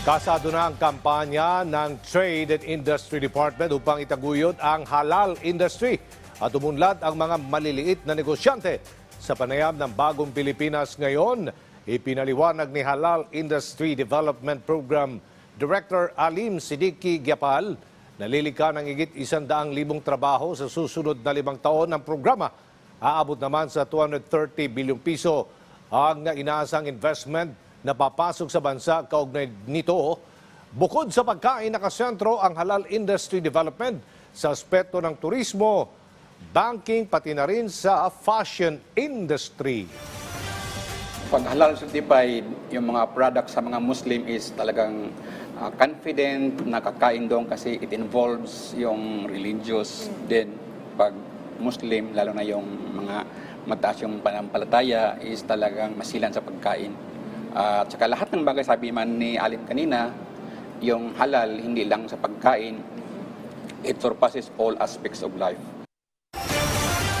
Kasado na ang kampanya ng Trade and Industry Department upang itaguyod ang halal industry at umunlad ang mga maliliit na negosyante. Sa panayam ng bagong Pilipinas ngayon, ipinaliwanag ni Halal Industry Development Program Director Alim Siddiqui Gyapal na lilika ng higit isandaang libong trabaho sa susunod na limang taon ng programa. Aabot naman sa 230 bilyong piso ang inaasang investment na papasok sa bansa kaugnay nito. Bukod sa pagkain, nakasentro ang halal industry development sa aspeto ng turismo, banking, pati na rin sa fashion industry. Pag halal certified, yung mga products sa mga Muslim is talagang ah, confident na kakain doon kasi it involves yung religious. Then, pag Muslim, lalo na yung mga mataas yung panampalataya, is talagang masilan sa pagkain. At saka lahat ng bagay, sabi man ni Alim kanina, yung halal, hindi lang sa pagkain, it surpasses all aspects of life.